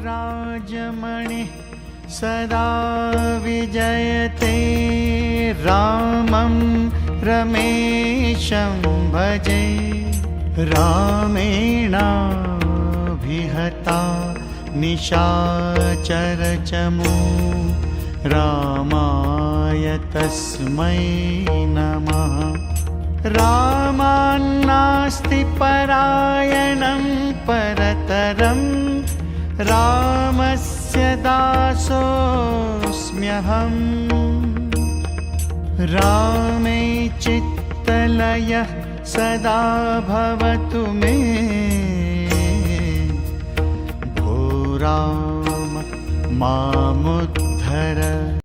राजमणि सदा विजयते। रामं रमेशं भजे। रामेणाभिहता निशाचरचमू। रामाय तस्मै नमः। रामान्नास्ति परायणं परतरं रामस्य दासोऽस्म्यहम् रामे चित्तलयः सदा भवतु मे। भो राम मामुद्धर